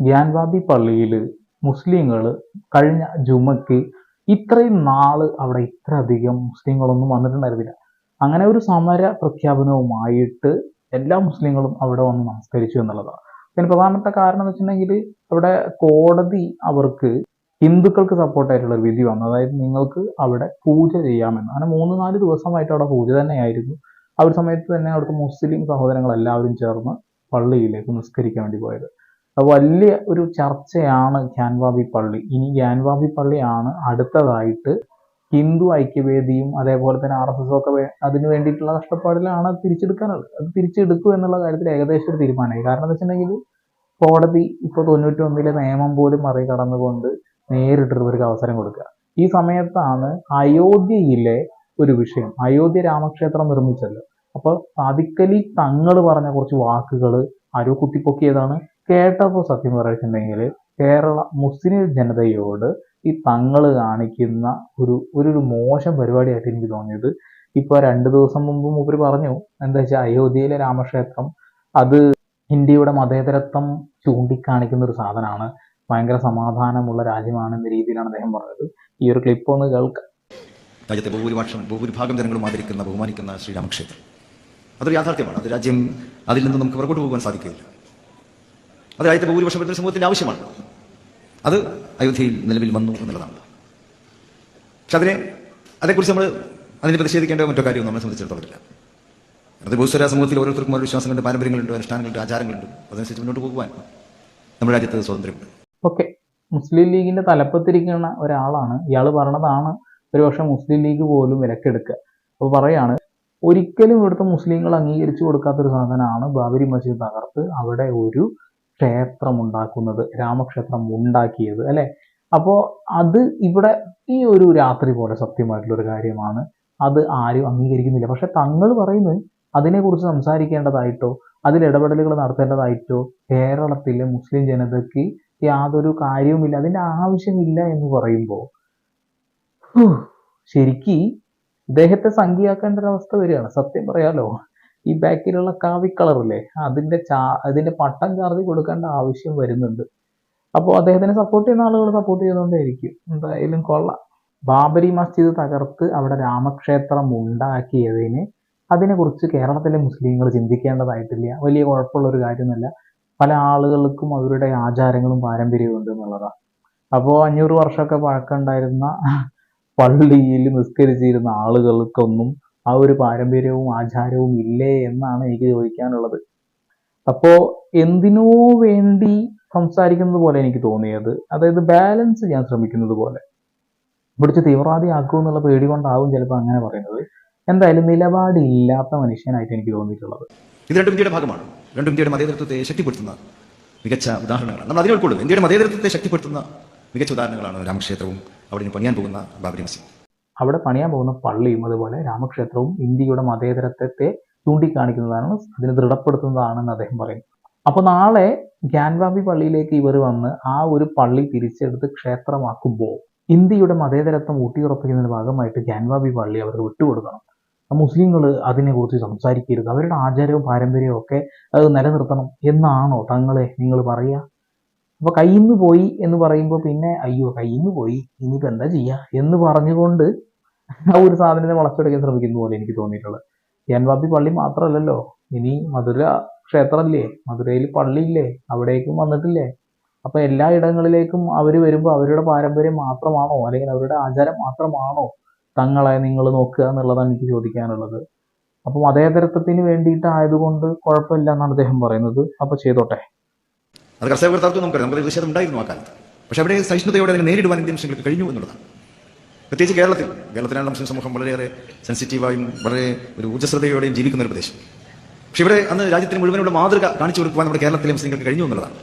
ഗ്യാൻവാബി പള്ളിയിൽ മുസ്ലിങ്ങൾ കഴിഞ്ഞ ജുമയ്ക്ക് ഇത്രയും നാൾ അവിടെ ഇത്ര അധികം മുസ്ലിങ്ങളൊന്നും വന്നിട്ടുണ്ടായിരുന്നില്ല. അങ്ങനെ ഒരു സമര പ്രഖ്യാപനവുമായിട്ട് എല്ലാ മുസ്ലിങ്ങളും അവിടെ വന്ന് നമസ്കരിച്ചു എന്നുള്ളതാണ്. പിന്നെ പ്രധാനപ്പെട്ട കാരണം എന്ന് വെച്ചിട്ടുണ്ടെങ്കിൽ അവിടെ കോടതി അവർക്ക് ഹിന്ദുക്കൾക്ക് സപ്പോർട്ടായിട്ടുള്ള ഒരു വിധി വന്നു. അതായത് നിങ്ങൾക്ക് അവിടെ പൂജ ചെയ്യാമെന്ന്. അങ്ങനെ മൂന്ന് നാല് ദിവസമായിട്ട് അവിടെ പൂജ തന്നെയായിരുന്നു. ആ ഒരു സമയത്ത് തന്നെ അവിടുത്തെ മുസ്ലിം സഹോദരങ്ങൾ എല്ലാവരും ചേർന്ന് പള്ളിയിലേക്ക് നിസ്കരിക്കാൻ വേണ്ടി പോയത്. വലിയ ഒരു ചർച്ചയാണ് ഗ്യാൻവാബി പള്ളി. ഇനി ഗ്യാൻവാബി പള്ളിയാണ് അടുത്തതായിട്ട് ഹിന്ദു ഐക്യവേദിയും അതേപോലെ തന്നെ ആർ എസ് എസ് ഒക്കെ അതിന് വേണ്ടിയിട്ടുള്ള കഷ്ടപ്പാടിലാണ് അത് തിരിച്ചെടുക്കാനുള്ളത്. അത് തിരിച്ചെടുക്കും എന്നുള്ള കാര്യത്തിൽ ഏകദേശം ഒരു തീരുമാനമായി. കാരണം എന്താ വെച്ചിട്ടുണ്ടെങ്കിൽ കോടതി ഇപ്പോൾ തൊണ്ണൂറ്റി ഒന്നിലെ നിയമം പോലും മറികടന്നുകൊണ്ട് നേരിട്ട് ഇവർക്ക് അവസരം കൊടുക്കുക. ഈ സമയത്താണ് അയോധ്യയിലെ ഒരു വിഷയം. അയോധ്യ രാമക്ഷേത്രം നിർമ്മിച്ചല്ലോ അപ്പോൾ സാദിക്കലി തങ്ങൾ പറഞ്ഞ കുറച്ച് വാക്കുകൾ ആരോ കുത്തിപ്പൊക്കിയതാണ്. കേട്ടപ്പോൾ സത്യം പറഞ്ഞിട്ടുണ്ടെങ്കിൽ കേരള മുസ്ലിം ജനതയോട് ഈ തങ്ങൾ കാണിക്കുന്ന ഒരു ഒരു മോശം പരിപാടിയായിട്ട് എനിക്ക് തോന്നിയത്. ഇപ്പോൾ രണ്ട് ദിവസം മുമ്പ് മൂപ്പര് പറഞ്ഞു എന്താ വെച്ചാൽ അയോധ്യയിലെ രാമക്ഷേത്രം അത് ഇന്ത്യയുടെ മതേതരത്വം ചൂണ്ടിക്കാണിക്കുന്ന ഒരു സാധനമാണ്. ഭയങ്കര സമാധാനമുള്ള രാജ്യമാണ് എന്ന രീതിയിലാണ് അദ്ദേഹം പറഞ്ഞത്. ഈ ഒരു ക്ലിപ്പ് ഒന്ന് കേൾക്കാം. രാജ്യത്തെ ബഹുഭൂരിപക്ഷം ബഹുഭൂരിഭാഗം ജനങ്ങളും ആദരിക്കുന്ന ബഹുമാനിക്കുന്ന ശ്രീരാമക്ഷേത്രം. അതൊരു യാഥാർത്ഥ്യമാണ്. അത് രാജ്യം അതിൽ നിന്ന് നമുക്ക് പുറകോട്ട് പോകാൻ സാധിക്കില്ല അത് രാജ്യത്തെ ഭൂരിപക്ഷം വരുന്ന സമൂഹത്തിന്റെ ആവശ്യമാണ്. അത് അയോധ്യയിൽ നിലവിൽ വന്നു എന്നുള്ളതാണ്. പക്ഷെ അതിനെ അതേക്കുറിച്ച് നമ്മൾ അതിനെ പ്രതിഷേധിക്കേണ്ട മറ്റോ കാര്യവും നമ്മളെ സംബന്ധിച്ചിടത്തോളമില്ല. അത് ഭൂസ്വര സമൂഹത്തിൽ ഓരോരുത്തർക്കും ഓരോ വിശ്വാസങ്ങളുണ്ട് പാരമ്പര്യങ്ങളുണ്ട് അനുഷ്ഠാനങ്ങളുണ്ട് ആചാരങ്ങളുണ്ട്. അതനുസരിച്ച് മുന്നോട്ട് പോകുവാൻ നമ്മുടെ രാജ്യത്ത് സ്വാതന്ത്ര്യമുണ്ട്. ഓക്കെ. മുസ്ലിം ലീഗിന്റെ തലപ്പത്തിരിക്കുന്ന ഒരാളാണ്. ഇയാൾ പറഞ്ഞതാണ് ഒരുപക്ഷെ മുസ്ലിം ലീഗ് പോലും വിലക്കെടുക്കുക. അപ്പോൾ പറയാണ് ഒരിക്കലും ഇവിടുത്തെ മുസ്ലിങ്ങൾ അംഗീകരിച്ചു കൊടുക്കാത്തൊരു സാധനമാണ് ബാബരി മസ്ജിദ് തകർത്ത്. അവിടെ ഒരു ക്ഷേത്രം ഉണ്ടാക്കുന്നത് രാമക്ഷേത്രം ഉണ്ടാക്കിയത് അല്ലെ? അപ്പോൾ അത് ഇവിടെ ഈ ഒരു രാത്രി പോലെ സത്യമായിട്ടുള്ള ഒരു കാര്യമാണ്. അത് ആരും അംഗീകരിക്കുന്നില്ല. പക്ഷെ തങ്ങൾ പറയുന്നത് അതിനെക്കുറിച്ച് സംസാരിക്കേണ്ടതായിട്ടോ അതിൽ ഇടപെടലുകൾ നടത്തേണ്ടതായിട്ടോ കേരളത്തിലെ മുസ്ലിം ജനതയ്ക്ക് യാതൊരു കാര്യവുമില്ല അതിന്റെ ആവശ്യമില്ല എന്ന് പറയുമ്പോൾ ശരിക്ക് ഇദ്ദേഹത്തെ സംഖ്യയാക്കേണ്ട ഒരു അവസ്ഥ വരികയാണ്. സത്യം പറയാലോ. ഈ ബാക്കിലുള്ള കാവി കളറില്ലേ അതിന്റെ ചാ അതിന്റെ പട്ടം ചാർജ് കൊടുക്കേണ്ട ആവശ്യം വരുന്നുണ്ട്. അപ്പോൾ അദ്ദേഹത്തിനെ സപ്പോർട്ട് ചെയ്യുന്ന ആളുകൾ സപ്പോർട്ട് ചെയ്തുകൊണ്ടേയിരിക്കും. എന്തായാലും കൊള്ളാം. ബാബരി മസ്ജിദ് തകർത്ത് അവിടെ രാമക്ഷേത്രം ഉണ്ടാക്കിയതിന് അതിനെക്കുറിച്ച് കേരളത്തിലെ മുസ്ലിങ്ങൾ ചിന്തിക്കേണ്ടതായിട്ടില്ല. വലിയ കുഴപ്പമുള്ള ഒരു കാര്യമൊന്നുമല്ല പല ആളുകൾക്കും അവരുടെ ആചാരങ്ങളും പാരമ്പര്യവും ഉണ്ട് എന്നുള്ളതാണ് അപ്പോൾ അഞ്ഞൂറ് വർഷമൊക്കെ പഴക്കമുണ്ടായിരുന്ന പള്ളിയിൽ നിസ്കരിച്ചിരുന്ന ആളുകൾക്കൊന്നും ആ ഒരു പാരമ്പര്യവും ആചാരവും ഇല്ലേ എന്നാണ് എനിക്ക് ചോദിക്കാനുള്ളത്. അപ്പോ എന്തിനോ വേണ്ടി സംസാരിക്കുന്നത് പോലെ എനിക്ക് തോന്നിയത് അതായത് ബാലൻസ് ചെയ്യാൻ ശ്രമിക്കുന്നത് പോലെ. പിടിച്ച് തീവ്രവാദിയാക്കും എന്നുള്ള പേടി കൊണ്ടാവും ചിലപ്പോൾ അങ്ങനെ പറയുന്നത്. എന്തായാലും നിലപാടില്ലാത്ത മനുഷ്യനായിട്ട് എനിക്ക് തോന്നിയിട്ടുള്ളത്. ഇത് രണ്ടും ഭാഗമാണ്. രണ്ടും ഇന്ത്യയുടെ മതേതൃത്വത്തെ ശക്തിപ്പെടുത്തുന്ന മികച്ച ഉദാഹരണങ്ങളാണ്. നമ്മൾ അതിനെ ഉൾക്കൊള്ളും ഇന്ത്യയുടെ മതേതൃത്വത്തെ ശക്തിപ്പെടുത്തുന്ന മികച്ച ഉദാഹരണങ്ങളാണ് രാമക്ഷേത്രവും അവിടെ പണിയാൻ പോകുന്ന ബാബരി മസ്ജിദ്. അവിടെ പണിയാൻ പോകുന്ന പള്ളിയും അതുപോലെ രാമക്ഷേത്രവും ഇന്ത്യയുടെ മതേതരത്വത്തെ ചൂണ്ടിക്കാണിക്കുന്നതാണ് അതിനെ ദൃഢപ്പെടുത്തുന്നതാണെന്ന് അദ്ദേഹം പറയുന്നു. അപ്പോൾ നാളെ ഗ്യാൻവാബി പള്ളിയിലേക്ക് ഇവർ വന്ന് ആ ഒരു പള്ളി തിരിച്ചെടുത്ത് ക്ഷേത്രമാക്കുമ്പോൾ ഇന്ത്യയുടെ മതേതരത്വം ഊട്ടിയുറപ്പിക്കുന്നതിന് ഭാഗമായിട്ട് ഗ്യാൻവാബി പള്ളി അവർക്ക് വിട്ടുകൊടുക്കണം. മുസ്ലിങ്ങൾ അതിനെക്കുറിച്ച് സംസാരിക്കരുത് അവരുടെ ആചാരവും പാരമ്പര്യവും ഒക്കെ അത് നിലനിർത്തണം എന്നാണോ തങ്ങളെ നിങ്ങൾ പറയുക? അപ്പൊ കയ്യിൽ നിന്ന് പോയി എന്ന് പറയുമ്പോൾ പിന്നെ അയ്യോ കയ്യിൽ നിന്ന് പോയി. ഇനിയിപ്പോ എന്താ ചെയ്യാ? എന്ന് പറഞ്ഞുകൊണ്ട് ആ ഒരു സാധനത്തെ വളച്ചെടുക്കാൻ ശ്രമിക്കുന്ന പോലെ എനിക്ക് തോന്നിയിട്ടുള്ളത്. ഗ്യാൻവാബി പള്ളി മാത്രമല്ലല്ലോ. ഇനി മധുര ക്ഷേത്രമില്ലേ? മധുരയിൽ പള്ളിയില്ലേ? അവിടേക്കും വന്നിട്ടില്ലേ? അപ്പൊ എല്ലാ ഇടങ്ങളിലേക്കും അവർ വരുമ്പോൾ അവരുടെ പാരമ്പര്യം മാത്രമാണോ? അല്ലെങ്കിൽ അവരുടെ ആചാരം മാത്രമാണോ തങ്ങളെ നിങ്ങൾ നോക്കുക എന്നുള്ളതാണ് എനിക്ക് ചോദിക്കാനുള്ളത്. അപ്പൊ മതേതരത്വത്തിന് വേണ്ടിയിട്ടായതുകൊണ്ട് കുഴപ്പമില്ല എന്നാണ് അദ്ദേഹം പറയുന്നത്. അപ്പൊ ചെയ്തോട്ടെ. അത് കർഷകർത്താർക്ക് നമുക്കറിയാം. നമുക്ക് പ്രതിഷേധം ഉണ്ടായിരുന്നു ആ കാലത്ത്. പക്ഷെ അവിടെ സഹിഷ്ണുതയോടെ അതിനെ നേരിടുവാൻ ഇന്ത്യൻ മുസ്ലിങ്ങൾക്ക് കഴിഞ്ഞു എന്നുള്ളതാണ്. പ്രത്യേകിച്ച് കേരളത്തിൽ കേരളത്തിലാണ് മുസ്ലിം സമൂഹം വളരെയേറെ സെൻസിറ്റീവായും വളരെ ഒരു ഊർജസ്രതയോടെയും ജീവിക്കുന്ന ഒരു പ്രദേശം. പക്ഷെ ഇവിടെ അന്ന് രാജ്യത്തിന് മുഴുവനുള്ള മാതൃക കാണിച്ചു കൊടുക്കുവാൻ നമ്മുടെ കേരളത്തിലെ മുസ്ലിങ്ങൾക്ക് കഴിഞ്ഞു എന്നുള്ളതാണ്.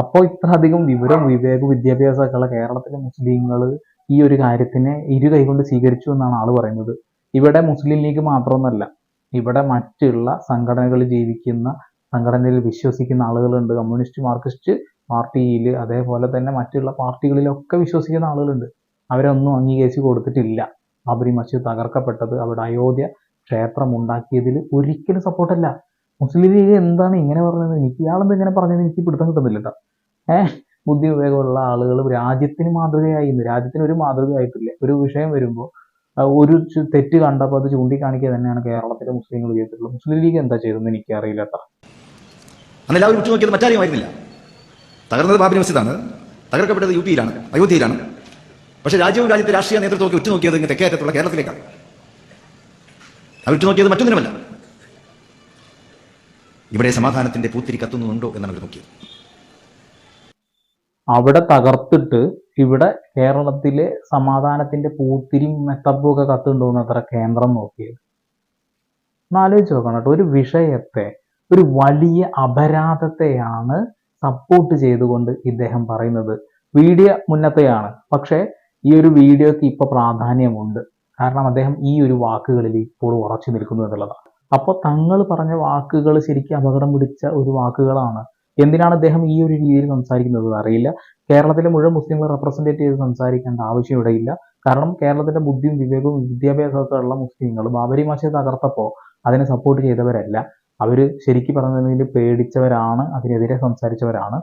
അപ്പോൾ ഇത്ര അധികം വിവരം വിവേക വിദ്യാഭ്യാസമൊക്കെയുള്ള കേരളത്തിലെ മുസ്ലിങ്ങൾ ഈ ഒരു കാര്യത്തിനെ ഇരു കൈകൊണ്ട് സ്വീകരിച്ചു എന്നാണ് ആൾ പറയുന്നത്. ഇവിടെ മുസ്ലിം ലീഗ് മാത്രമൊന്നല്ല ഇവിടെ മറ്റുള്ള സംഘടനകൾ ജീവിക്കുന്ന സംഘടനയിൽ വിശ്വസിക്കുന്ന ആളുകളുണ്ട്. കമ്മ്യൂണിസ്റ്റ് മാർക്സിസ്റ്റ് പാർട്ടിയിൽ അതേപോലെ തന്നെ മറ്റുള്ള പാർട്ടികളിലൊക്കെ വിശ്വസിക്കുന്ന ആളുകളുണ്ട്. അവരൊന്നും അംഗീകരിച്ച് കൊടുത്തിട്ടില്ല. ബാബരി മസ്ജിദ് തകർക്കപ്പെട്ടത് അവിടെ അയോധ്യ ക്ഷേത്രം ഉണ്ടാക്കിയതിൽ ഒരിക്കലും സപ്പോർട്ടല്ല മുസ്ലിം ലീഗ് എന്താണ് ഇങ്ങനെ പറഞ്ഞത്? എനിക്ക് ഇയാളെന്ത് ഇങ്ങനെ പറഞ്ഞത്? എനിക്ക് പിടുത്തം കിട്ടുന്നില്ല കേട്ടോ ഏഹ് ബുദ്ധി വിവേകമുള്ള ആളുകൾ രാജ്യത്തിന് മാതൃകയായി രാജ്യത്തിന് ഒരു മാതൃകയായിട്ടില്ല ഒരു വിഷയം വരുമ്പോൾ ഒരു തെറ്റ് കണ്ടപ്പോൾ അത് ചൂണ്ടിക്കാണിക്കുക തന്നെയാണ് കേരളത്തിലെ മുസ്ലിങ്ങൾ ചെയ്തിട്ടുള്ളത്. മുസ്ലിം ലീഗ് എന്താ ചെയ്തതെന്ന് എനിക്കറിയില്ല കേട്ടോ അന്ന് എല്ലാവരും ഉറ്റുനോക്കിയത് മറ്റാരെയുമായിരുന്നില്ല തകർന്നത് ബാബരി മസ്ജിദാണ്. തകർക്കപ്പെട്ടത് യു പിയിലാണ് അയോധ്യയിലാണ്. പക്ഷേ രാജ്യവും രാജ്യത്തെ രാഷ്ട്രീയ നേതൃത്വമൊക്കെ ഉറ്റുനോക്കിയത് ഇങ്ങനെ തെക്കേറ്റത്തുള്ള കേരളത്തിലേക്കാണ്. അവർ ഉറ്റുനോക്കിയത് മറ്റൊന്നിനുമല്ല. ഇവിടെ സമാധാനത്തിന്റെ പൂത്തിരി കത്തുന്നുണ്ടോ എന്നാണ് അവർ നോക്കിയത്. അവിടെ തകർത്തിട്ട് ഇവിടെ കേരളത്തിലെ സമാധാനത്തിന്റെ പൂത്തിരിയും മെത്തപ്പും ഒക്കെ കത്തുണ്ടോന്ന് അത്ര കേന്ദ്രം നോക്കിയത്. എന്നാലോചിച്ച് നോക്കണം കേട്ടോ. ഒരു വിഷയത്തെ ഒരു വലിയ അപരാധത്തെയാണ് സപ്പോർട്ട് ചെയ്തുകൊണ്ട് ഇദ്ദേഹം പറയുന്നത്. വീഡിയോ മുന്നത്തെയാണ്. പക്ഷേ ഈ ഒരു വീഡിയോക്ക് ഇപ്പൊ പ്രാധാന്യമുണ്ട്. കാരണം അദ്ദേഹം ഈ ഒരു വാക്കുകളിൽ ഇപ്പോൾ ഉറച്ചു നിൽക്കുന്നു എന്നുള്ളതാണ്. അപ്പൊ തങ്ങൾ പറഞ്ഞ വാക്കുകൾ ശരിക്കും അപകടം പിടിച്ച ഒരു വാക്കുകളാണ്. എന്തിനാണ് അദ്ദേഹം ഈ ഒരു രീതിയിൽ സംസാരിക്കുന്നത് അറിയില്ല. കേരളത്തിലെ മുഴുവൻ മുസ്ലിങ്ങളെ റെപ്രസെന്റേറ്റ് ചെയ്ത് സംസാരിക്കേണ്ട ആവശ്യം ഇവിടെയില്ല കാരണം കേരളത്തിന്റെ ബുദ്ധിയും വിവേകവും വിദ്യാഭ്യാസമൊക്കെ ഉള്ള മുസ്ലിങ്ങൾ ബാബരി മാഷെ തകർത്തപ്പോൾ അതിനെ സപ്പോർട്ട് ചെയ്തവരല്ല. അവർ ശരിക്കും പറഞ്ഞിട്ടുണ്ടെങ്കിൽ പേടിച്ചവരാണ് അതിനെതിരെ സംസാരിച്ചവരാണ്.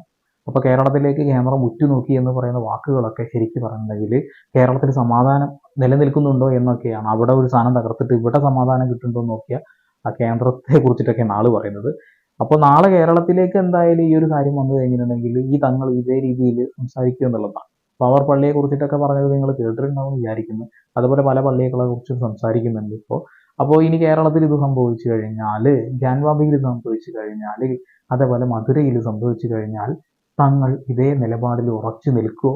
അപ്പോൾ കേരളത്തിലേക്ക് ക്യാമറ ഉറ്റുനോക്കി എന്ന് പറയുന്ന വാക്കുകളൊക്കെ ശരിക്കും പറഞ്ഞിട്ടുണ്ടെങ്കിൽ കേരളത്തിൽ സമാധാനം നിലനിൽക്കുന്നുണ്ടോ എന്നൊക്കെയാണ്. അവിടെ ഒരു സാധനം തകർത്തിട്ട് ഇവിടെ സമാധാനം കിട്ടുന്നുണ്ടോ എന്ന് നോക്കിയാൽ ആ കേന്ദ്രത്തെ കുറിച്ചിട്ടൊക്കെയാണ് ആൾ പറയുന്നത്. അപ്പോൾ നാളെ കേരളത്തിലേക്ക് എന്തായാലും ഈ ഒരു കാര്യം വന്നു കഴിഞ്ഞിട്ടുണ്ടെങ്കിൽ ഈ തങ്ങൾ ഇതേ രീതിയിൽ സംസാരിക്കുക എന്നുള്ളതാണ്. അവർ പള്ളിയെ കുറിച്ചിട്ടൊക്കെ പറഞ്ഞത് നിങ്ങൾ കേട്ടിട്ടുണ്ടാവും വിചാരിക്കുന്നു. അതുപോലെ പല പള്ളികളെ കുറിച്ചും സംസാരിക്കുന്നുണ്ട് ഇപ്പോൾ അപ്പോൾ ഇനി കേരളത്തിൽ ഇത് സംഭവിച്ചു കഴിഞ്ഞാൽ ജാൻവാബിയിൽ സംഭവിച്ചു കഴിഞ്ഞാൽ അതേപോലെ മധുരയിൽ സംഭവിച്ചു കഴിഞ്ഞാൽ തങ്ങൾ ഇതേ നിലപാടിൽ ഉറച്ചു നിൽക്കുമോ